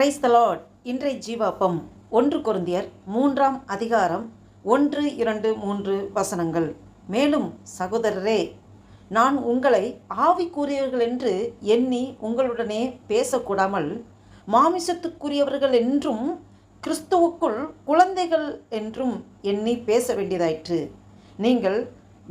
Price தலாட் இன்றைய ஜீவாப்பம் ஒன்று குருந்தியர் மூன்றாம் அதிகாரம் ஒன்று இரண்டு மூன்று வசனங்கள். மேலும் சகோதரரே நான் உங்களை ஆவிக்குரியவர்கள் என்று எண்ணி உங்களுடனே பேசக்கூடாமல் மாமிசத்துக்குரியவர்கள் என்றும் கிறிஸ்துவுக்குள் குழந்தைகள் என்றும் எண்ணி பேச வேண்டியதாயிற்று. நீங்கள்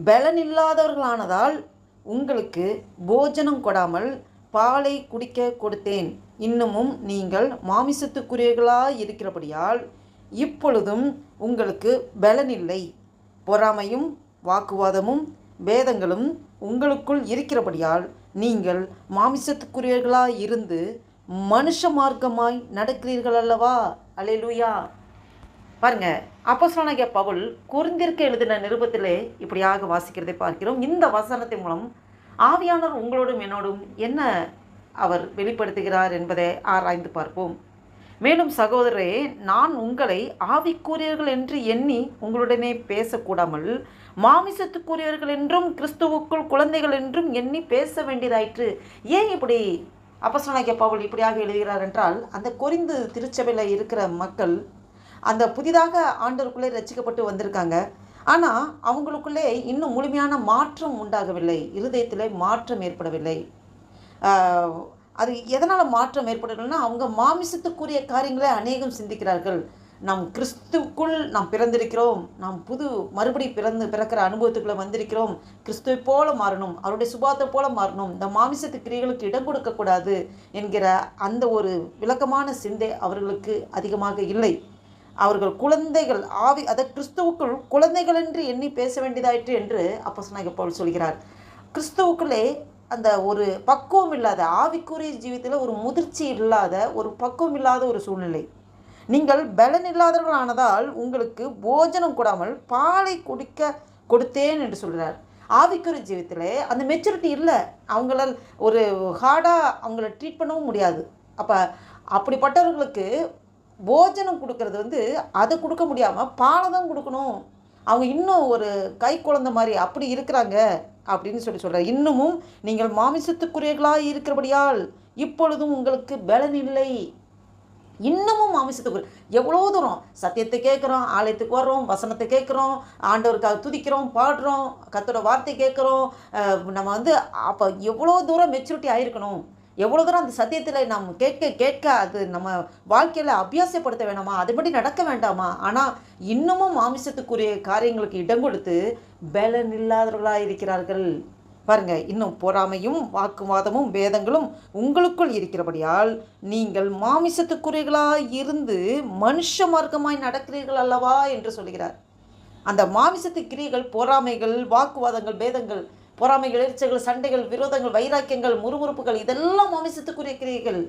பலனில்லாதவர்களானதால் உங்களுக்கு போஜனம் கொடாமல் பாலை குடிக்க கொடுத்தேன். இன்னமும் நீங்கள் மாமிசத்துக்குரியவர்களாய் இருக்கிறபடியால் இப்பொழுதும் உங்களுக்கு பலனில்லை. பொறாமையும் வாக்குவாதமும் வேதங்களும் உங்களுக்குள் இருக்கிறபடியால் நீங்கள் மாமிசத்துக்குரியவர்களாய் இருந்து மனுஷ மார்க்கமாய் நடக்கிறீர்கள் அல்லவா அலையலூயா பாருங்க அப்போஸ்தலனாகிய பவுல் குறிந்திருக்க எழுதின நிருபத்திலே இப்படியாக வாசிக்கிறதை பார்க்கிறோம். இந்த வசனத்தின் மூலம் ஆவியானவர் உங்களோடும் என்னோடும் என்ன அவர் வெளிப்படுத்துகிறார் என்பதை ஆராய்ந்து பார்ப்போம். மேலும் சகோதரரே நான் உங்களை ஆவிக்குரியவர்கள் என்று எண்ணி உங்களுடனே பேசக்கூடாமல் மாமிசத்துக்குரியவர்கள் என்றும் கிறிஸ்துவுக்குள் குழந்தைகள் என்றும் எண்ணி பேச வேண்டியதாயிற்று. ஏன் இப்படி? அப்பசனாகிய பவுல் இப்படியாக எழுதுகிறார் என்றால் அந்த கொரிந்து திருச்சபையில் இருக்கிற மக்கள் அந்த புதிதாக ஆண்டவருக்குள்ளே ரசிக்கப்பட்டு வந்திருக்காங்க. ஆனால் அவங்களுக்குள்ளே இன்னும் முழுமையான மாற்றம் உண்டாகவில்லை. இருதயத்தில் மாற்றம் ஏற்படவில்லை. அது எதனால் மாற்றம் ஏற்படவில்லைன்னா அவங்க மாமிசத்துக்குரிய காரியங்களை அநேகம் சிந்திக்கிறார்கள். நாம் கிறிஸ்துக்குள் நாம் பிறந்திருக்கிறோம். நாம் புது மறுபடி பிறந்து பிறக்கிற அனுபவத்துக்குள்ளே வந்திருக்கிறோம். கிறிஸ்துவை போல மாறணும். அவருடைய சுபாத்தை போல மாறணும். இந்த மாமிசத்து கிரிகளுக்கு இடம் கொடுக்கக்கூடாது என்கிற அந்த ஒரு விளக்கமான சிந்தை அவர்களுக்கு அதிகமாக இல்லை. அவர்கள் குழந்தைகள் ஆவி அதை கிறிஸ்துவுக்குள் குழந்தைகள் என்று எண்ணி பேச வேண்டியதாயிற்று என்று அப்போ பவுல் சொல்கிறார். கிறிஸ்துவுக்குள்ளே அந்த ஒரு பக்குவம் இல்லாத ஆவிக்குரிய ஜீவித்தில் ஒரு முதிர்ச்சி இல்லாத ஒரு பக்குவம் இல்லாத ஒரு சூழ்நிலை. நீங்கள் பலன் இல்லாதவர்களானதால் உங்களுக்கு போஜனம் கூடாமல் பாலை குடிக்க கொடுத்தேன் என்று சொல்கிறார். ஆவிக்குரிய ஜீவித்தில் அந்த மெச்சூரிட்டி இல்லை. அவங்களால் ஒரு ஹார்டாக அவங்கள ட்ரீட் பண்ணவும் முடியாது. அப்போ அப்படிப்பட்டவர்களுக்கு போஜனம் கொடுக்கறது வந்து அதை கொடுக்க முடியாமல் பாலை தான் கொடுக்கணும். அவங்க இன்னும் ஒரு கை குழந்தை மாதிரி அப்படி இருக்கிறாங்க அப்படின்னு சொல்லி சொல்கிறார் இன்னமும் நீங்கள் மாமிசத்துக்குரியர்களாக இருக்கிறபடியால் இப்பொழுதும் உங்களுக்கு பலன் இல்லை. இன்னமும் மாமிசத்துக்கு எவ்வளோ தூரம்? சத்தியத்தை கேட்குறோம் ஆலயத்துக்கு வர்றோம் வசனத்தை கேட்குறோம் ஆண்டவருக்காக துதிக்கிறோம் பாடுறோம் கத்தோட வார்த்தை கேட்குறோம். நம்ம வந்து அப்போ எவ்வளோ தூரம் மெச்சூரிட்டி ஆகிருக்கணும் எவ்வளோ தூரம் அந்த சத்தியத்தில் நாம் கேட்க கேட்க அது நம்ம வாழ்க்கையில் அபியாசப்படுத்த வேணாமா? அதுபடி நடக்க வேண்டாமா? ஆனால் இன்னமும் மாமிசத்துக்குரிய காரியங்களுக்கு இடம் கொடுத்து பலன் இல்லாதவர்களாக இருக்கிறார்கள். பாருங்க இன்னும் பொறாமையும் வாக்குவாதமும் வேதங்களும் உங்களுக்குள் இருக்கிறபடியால் நீங்கள் மாமிசத்துக்குரியர்களாய் இருந்து மனுஷ மார்க்கமாய் நடக்கிறீர்கள் அல்லவா? என்று சொல்கிறார். அந்த மாமிசத்து கிரியைகள் பொறாமைகள் வாக்குவாதங்கள் பேதங்கள் பொறாமைகள் எரிச்சல்கள் சண்டைகள் விரோதங்கள் வைராக்கியங்கள் முறுமுறுப்புகள் இதெல்லாம் மாமிசத்துக்குரிய கிரியைகள்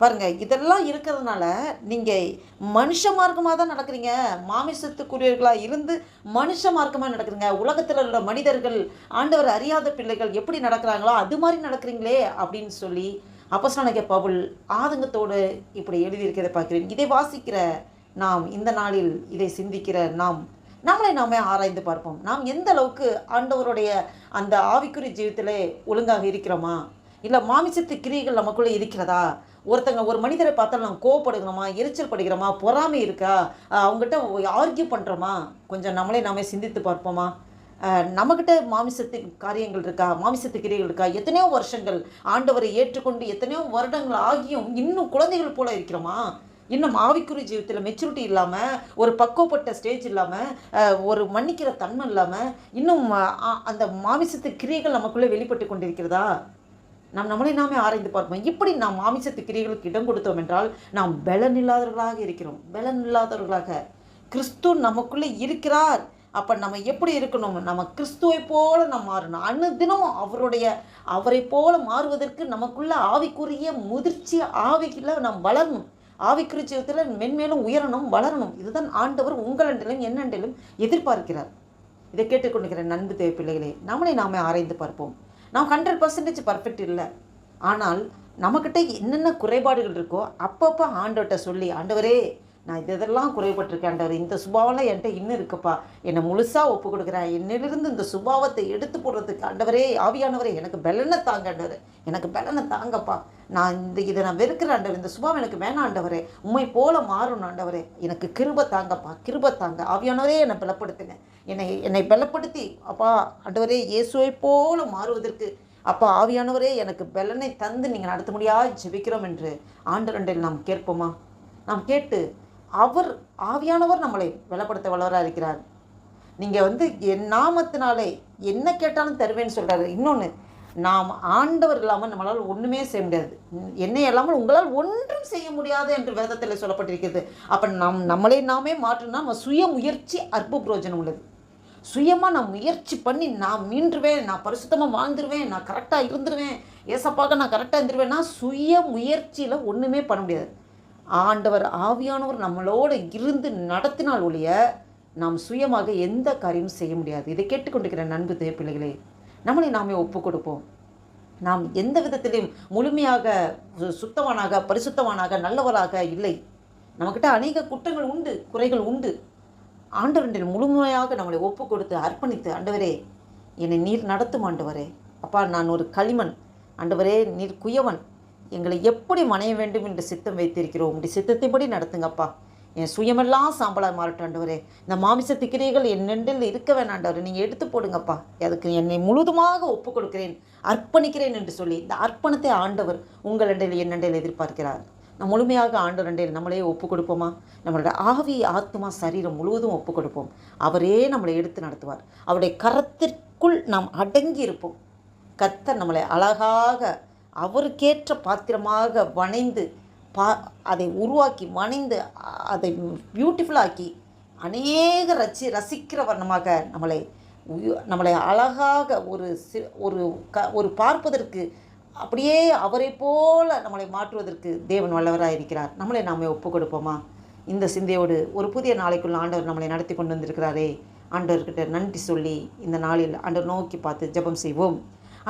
பாருங்க இதெல்லாம் இருக்கிறதுனால நீங்கள் மனுஷ மார்க்கமாக தான் நடக்கிறீங்க. மாமிசத்துக்குரியவர்களாக இருந்து மனுஷ மார்க்கமாக நடக்கிறீங்க. உலகத்தில் உள்ள மனிதர்கள் ஆண்டவர் அறியாத பிள்ளைகள் எப்படி நடக்கிறாங்களோ அது மாதிரி நடக்கிறீங்களே அப்படின்னு சொல்லி அப்பசனக பவுல் ஆதங்கத்தோடு இப்படி எழுதியிருக்கிறதை பார்க்கிறேன். இதை வாசிக்கிற நாம் இந்த நாளில் இதை சிந்திக்கிற நாம் நம்மளை நாமே ஆராய்ந்து பார்ப்போம். நாம் எந்த அளவுக்கு ஆண்டவருடைய அந்த ஆவிக்குரிய ஜீவித்திலே ஒழுங்காக இருக்கிறோமா? இல்லை மாமிசத்து கிரியைகள் நமக்குள்ளே இருக்கிறதா? ஒருத்தங்க ஒரு மனிதரை பார்த்தாலும் நம்ம கோவப்படுகிறோமா? எரிச்சல் படுகிறோமா? பொறாமை இருக்கா? அவங்ககிட்ட ஆர்கியூ பண்ணுறோமா கொஞ்சம் நம்மளே நாமே சிந்தித்து பார்ப்போமா? நம்மக்கிட்ட மாமிசத்து காரியங்கள் இருக்கா? மாமிசத்து கிரியைகள் இருக்கா? எத்தனையோ வருஷங்கள் ஆண்டவரை ஏற்றுக்கொண்டு எத்தனையோ வருடங்கள் ஆகியும் இன்னும் குழந்தைகள் போல இருக்கிறோமா? இன்னும் ஆவிக்குறி ஜீவத்தில் மெச்சூரிட்டி இல்லாமல் ஒரு பக்குவப்பட்ட ஸ்டேஜ் இல்லாமல் ஒரு மன்னிக்கிற தன்மை இல்லாமல் இன்னும் அந்த மாமிசத்து கிரியைகள் நமக்குள்ளே வெளிப்பட்டு கொண்டிருக்கிறதா? நாம் நம்மளை நாமே ஆராய்ந்து பார்ப்போம். இப்படி நாம் மாமிசத்து கிரியைகளுக்கு இடம் கொடுத்தோம் என்றால் நாம் பலன் இல்லாதவர்களாக இருக்கிறோம். பலன் இல்லாதவர்களாக. கிறிஸ்து நமக்குள்ளே இருக்கிறார். அப்போ நம்ம எப்படி இருக்கணும்? நம்ம கிறிஸ்துவை போல நாம் மாறணும். அனுதினமும் அவருடைய அவரை போல மாறுவதற்கு நமக்குள்ள ஆவிக்குரிய முதிர்ச்சி ஆவிக்குள்ள நாம் வளரணும். ஆவிக்குரிய ஜீவத்தில் மென்மேலும் உயரணும் வளரணும். இதுதான் ஆண்டவர் உங்களண்டிலும் என்னண்டிலும் எதிர்பார்க்கிறார். இதை கேட்டுக்கொண்டிருக்கிற நண்பு தேவை பிள்ளைகளே நம்மளை நாமே ஆராய்ந்து பார்ப்போம். நாம் ஹண்ட்ரட் பர்சன்டேஜ் பர்ஃபெக்ட் இல்லை. ஆனால் நம்மக்கிட்ட என்னென்ன குறைபாடுகள் இருக்கோ அப்பப்போ ஆண்டவர்கிட்ட சொல்லி ஆண்டவரே நான் இதெல்லாம் குறைபட்டிருக்கேன்டவர் இந்த சுபாவம்லாம் என்கிட்ட இன்னும் இருக்குப்பா. என்னை முழுசாக ஒப்பு கொடுக்குறேன். என்னிலிருந்து இந்த சுபாவத்தை எடுத்து போடுறதுக்கு ஆண்டவரே ஆவியானவரே எனக்கு பலனை தாங்க ஆண்டவர் எனக்கு பலனை தாங்கப்பா. நான் இந்த இதை நான் வெறுக்கிற ஆண்டவர் இந்த சுபாவம் எனக்கு வேணாம் ஆண்டவரே உண்மை போல மாறணும் ஆண்டவரே எனக்கு கிருப தாங்கப்பா கிருப தாங்க. ஆவியானவரே என்னை பலப்படுத்துங்க. என்னை என்னை பலப்படுத்தி அப்பா ஆண்டவரே இயேசுவை போல மாறுவதற்கு அப்பா ஆவியானவரே எனக்கு பலனை தந்து நீங்கள் நடத்த முடியாது ஜெபிக்கிறோம் என்று ஆண்டரண்டில் நாம் கேட்போமா? நாம் கேட்டு அவர் ஆவியானவர் நம்மளை பலப்படுத்த வல்லவராக இருக்கிறார். நீங்கள் வந்து என் நாமத்தினாலே என்ன கேட்டாலும் தருவேன்னு சொல்கிறாரு இன்னொன்று நாம் ஆண்டவர் இல்லாமல் நம்மளால் ஒன்றுமே செய்ய முடியாது. என்னை இல்லாமல் உங்களால் ஒன்றும் செய்ய முடியாது என்று வேதத்தில் சொல்லப்பட்டிருக்கிறது. அப்போ நம் நம்மளை நாமே மாற்றினா நம்ம சுய முயற்சி அற்ப புரோஜனம் உள்ளது. சுயமாக நான் முயற்சி பண்ணி நான் மீண்டுருவேன் நான் பரிசுத்தமாக வாழ்ந்துருவேன் நான் கரெக்டாக இருந்துருவேன் ஏசப்பாக நான் கரெக்டாக இருந்துருவேன்னா சுய முயற்சியில் ஒன்றுமே பண்ண முடியாது. ஆண்டவர் ஆவியானவர் நம்மளோட இருந்து நடத்தினால் ஒழிய நாம் சுயமாக எந்த காரியமும் செய்ய முடியாது. இதை கேட்டுக்கொண்டிருக்கிற நண்பு தேவ பிள்ளைகளே நம்மளை நாமே ஒப்பு கொடுப்போம் நாம் எந்த விதத்திலையும் முழுமையாக சுத்தவானாக பரிசுத்தவானாக நல்லவராக இல்லை. நம்மக்கிட்ட அநேக குற்றங்கள் உண்டு குறைகள் உண்டு. ஆண்டவரின் முழுமையாக நம்மளை ஒப்பு கொடுத்து அர்ப்பணித்து ஆண்டவரே என்னை நீர் நடத்தும் ஆண்டவரே. அப்பா நான் ஒரு களிமண். ஆண்டவரே நீர் குயவன். எங்களை எப்படி மனைய வேண்டும் என்று சித்தம் வைத்திருக்கிறோம். உங்களுடைய சித்தத்தின்படி நடத்துங்கப்பா. என் சுயமெல்லாம் சாம்பலாக மாறட்டும் ஆண்டவரே. இந்த மாமிசத்து கிரியைகள் என் நெண்டில் இருக்க வேணாண்டவரே நீங்கள் எடுத்து போடுங்கப்பா. அதுக்கு என்னை முழுதுமாக ஒப்பு கொடுக்கிறேன் அர்ப்பணிக்கிறேன் என்று சொல்லி இந்த அர்ப்பணத்தை ஆண்டவர் உங்களிடையில் என் நண்டையில் எதிர்பார்க்கிறார். நாம் முழுமையாக ஆண்டு ரெண்டையில் நம்மளே ஒப்பு கொடுப்போமா? நம்மளோட ஆவி ஆத்மா சரீரம் முழுவதும் ஒப்பு கொடுப்போம். அவரே நம்மளை எடுத்து நடத்துவார். அவருடைய கரத்திற்குள் நாம் அடங்கி இருப்போம். கத்தர் நம்மளை அழகாக அவருக்கேற்ற பாத்திரமாக வணைந்து பா அதை உருவாக்கி வணைந்து அதை பியூட்டிஃபுல்லாக்கி அநேக ரசி ரசிக்கிற வர்ணமாக நம்மளை நம்மளை அழகாக ஒரு சி ஒரு க ஒரு பார்ப்பதற்கு அப்படியே அவரை போல நம்மளை மாற்றுவதற்கு தேவன் வல்லவராக இருக்கிறார். நம்மளை நாம் ஒப்பு கொடுப்போமா இந்த சிந்தையோடு ஒரு புதிய நாளைக்குள்ள ஆண்டவர் நம்மளை நடத்தி கொண்டு வந்திருக்கிறாரே. ஆண்டவர்கிட்ட நன்றி சொல்லி இந்த நாளில் ஆண்டவர் நோக்கி பார்த்து ஜெபம் செய்வோம்.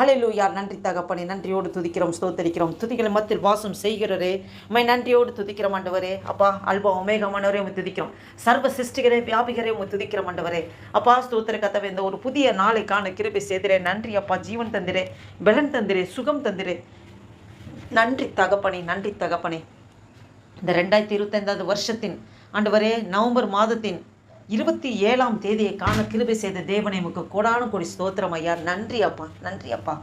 அலையிலூயா. நன்றி தகப்பனே நன்றியோடு துதிக்கிறோம் ஸ்தோத்தரிக்கிறோம். துதிகளை மத்தியில் வாசம் செய்கிறரே உமை நன்றியோடு துதிக்கிறோம் ஆண்டவரே. அப்பா அல்பா உமேகமானவரே உமை துதிக்கிறோம். சர்வ சிருஷ்டிகரே வியாபிகரே உமை துதிக்கிறோம் ஆண்டவரே. அப்பா ஸ்தோத்திர கத்தவை இந்த ஒரு புதிய நாளைக்கான கிருபை செய்திரே நன்றி அப்பா ஜீவன் தந்திரே பலன் தந்திரே சுகம் தந்திரே நன்றி தகப்பனே நன்றி தகப்பனே. இந்த ரெண்டாயிரத்தி இருபத்தைந்தாவது வருஷத்தின் ஆண்டவரே நவம்பர் மாதத்தின் இருபத்தி ஏழாம் தேதியை காண கிருபை செய்த தேவனை உமக்கு கோடானு கோடி ஸ்தோத்திரம் ஐயா. நன்றி அப்பா நன்றி அப்பா.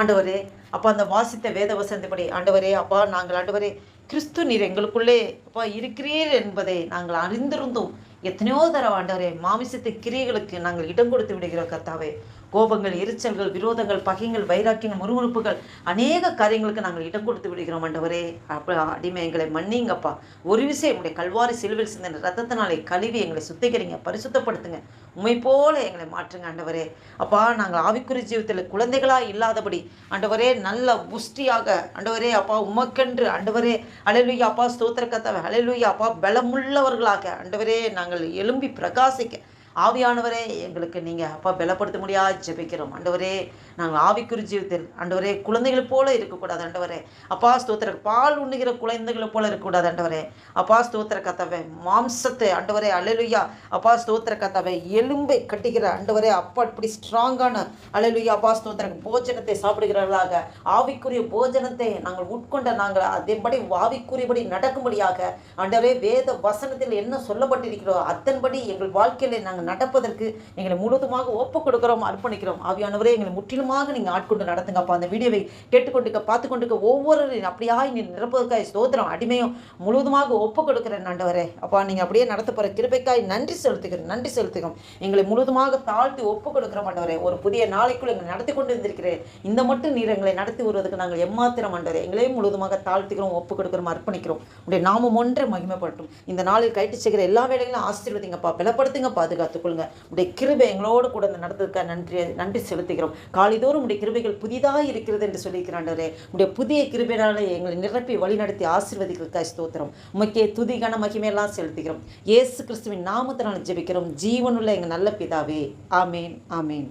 ஆண்டவரே அப்பா அந்த வாசித்த வேத வசந்தபடி ஆண்டவரே அப்பா நாங்கள் ஆண்டவரே கிறிஸ்து நீர் எங்களுக்குள்ளே அப்பா இருக்கிறீர் என்பதை நாங்கள் அறிந்திருந்தோம். எத்தனையோ தடவை ஆண்டவரே மாமிசத்து கிரியைகளுக்கு நாங்கள் இடம் கொடுத்து விடுகிறோம் கர்த்தாவே. கோபங்கள் எரிச்சல்கள் விரோதங்கள் பகைங்கள் வைராக்கியங்கள் முறுமுறுப்புகள் அநேக காரியங்களுக்கு நாங்கள் இடம் கொடுத்து விடுகிறோம் ஆண்டவரே. அப்போ அடிமை எங்களை மன்னிங்கப்பா. ஒரு விஷயம் உங்களுடைய கல்வாரி சிலுவில் சிந்தன ரத்தத்தினாலே கழுவி எங்களை சுத்திகரிங்க பரிசுத்தப்படுத்துங்க. உண்மை போல எங்களை மாற்றுங்க ஆண்டவரே. அப்பா நாங்கள் ஆவிக்குறி ஜீவத்தில் குழந்தைகளாக இல்லாதபடி ஆண்டவரே நல்ல புஷ்டியாக ஆண்டவரே அப்பா உமக்கென்று ஆண்டவரே. அலையலுயா அப்பா ஸ்தோத்திர கத்தவை அலையலுயா அப்பா பலமுள்ளவர்களாக ஆண்டவரே நாங்கள் எழும்பி பிரகாசிக்க ஆவியானவரே எங்களுக்கு நீங்கள் அப்பா பலப்படுத்த முடியாது ஜெபிக்கிறோம். ஆண்டவரே நாங்கள் ஆவிக்குறி ஜீவித்தில் ஆண்டவரே குழந்தைகள் போல இருக்கக்கூடாது ஆண்டவரே. அப்பா ஸ்தோத்திர பால் உண்ணுகிற குழந்தைகளை போல இருக்கக்கூடாது ஆண்டவரே. அப்பா ஸ்தோத்திர கத்தவை மாம்சத்தை ஆண்டவரே அலையிலுயா அப்பா ஸ்தோத்திர கத்தவை எலும்பை கட்டிக்கிற ஆண்டவரே அப்பா இப்படி ஸ்ட்ராங்கான அலையிலுயா அப்பா ஸ்தோத்திர போஜனத்தை சாப்பிடுகிறவர்களாக ஆவிக்குரிய போஜனத்தை நாங்கள் உட்கொண்ட நாங்கள் அதன்படி ஆவிக்குரியபடி நடக்கும்படியாக ஆண்டவரே வேத வசனத்தில் என்ன சொல்லப்பட்டிருக்கிறோ அத்தன்படி எங்கள் வாழ்க்கையில நாங்கள் நடப்பதற்கு எங்களை முழுவதுமாக ஒப்பு கொடுக்கிறோம் அர்ப்பணிக்கிறோம். ஆவியானவரே எங்களை முற்றிலுமாக நீங்கள் ஆட்கொண்டு நடத்துங்கப்பா அந்த வீடியோவை கேட்டுக்கொண்டுக்க பார்த்து கொண்டுக்க ஒவ்வொரு அப்படியா நீ நிரப்புவதற்காய் ஸ்தோத்திரம் அடிமையும் முழுவதுமாக ஒப்பு கொடுக்குறேன் ஆண்டவரே. அப்பா நீங்கள் அப்படியே நடத்த போகிற கிருபைக்காய் நன்றி செலுத்துகிறேன் நன்றி செலுத்துகிறோம். எங்களை முழுவதுமாக தாழ்த்தி ஒப்பு கொடுக்குற ஆண்டவரே. ஒரு புதிய நாளைக்குள் எங்களை நடத்தி கொண்டு இருந்திருக்கிறேன் இந்த மட்டும் நீர் எங்களை நடத்தி வருவதற்கு நாங்கள் எம்மாத்திரம் ஆண்டவரே. எங்களையும் முழுவதுமாக தாழ்த்துக்கிறோம் ஒப்பு கொடுக்குறோம் அர்ப்பணிக்கிறோம். உடைய நாமம் ஒன்றே மகிமைப்பட்டும் இந்த நாளில் கைட்டு செய்கிற எல்லா வேலைகளும் ஆசீர்வதிங்கப்பா பலப்படுத்துங்க பாதுகாத்துக்கொள்ளுங்க உடைய கிருபை எங்களோடு கூட இந்த நடந்ததுக்காக நன்றி நன்றி செலுத்துகிறோம். காலைதோறும் உடைய கிருபைகள் புதிதாக இருக்கிறது என்று சொல்லியிருக்கிறாண்டவரே உடைய புதிய கிருபையினால எங்களை நிரப்பி வழிநடத்தி ஆசீர்வதிக்கிறதுக்காக ஸ்தோத்திரம். முக்கிய துதி கன மகிமையெல்லாம் செலுத்துகிறோம். இயேசு கிறிஸ்துவின் நாமத்தினால் ஜெபிக்கிறோம். ஜீவனுள்ள எங்கள் நல்ல பிதாவே. ஆமேன் ஆமேன்.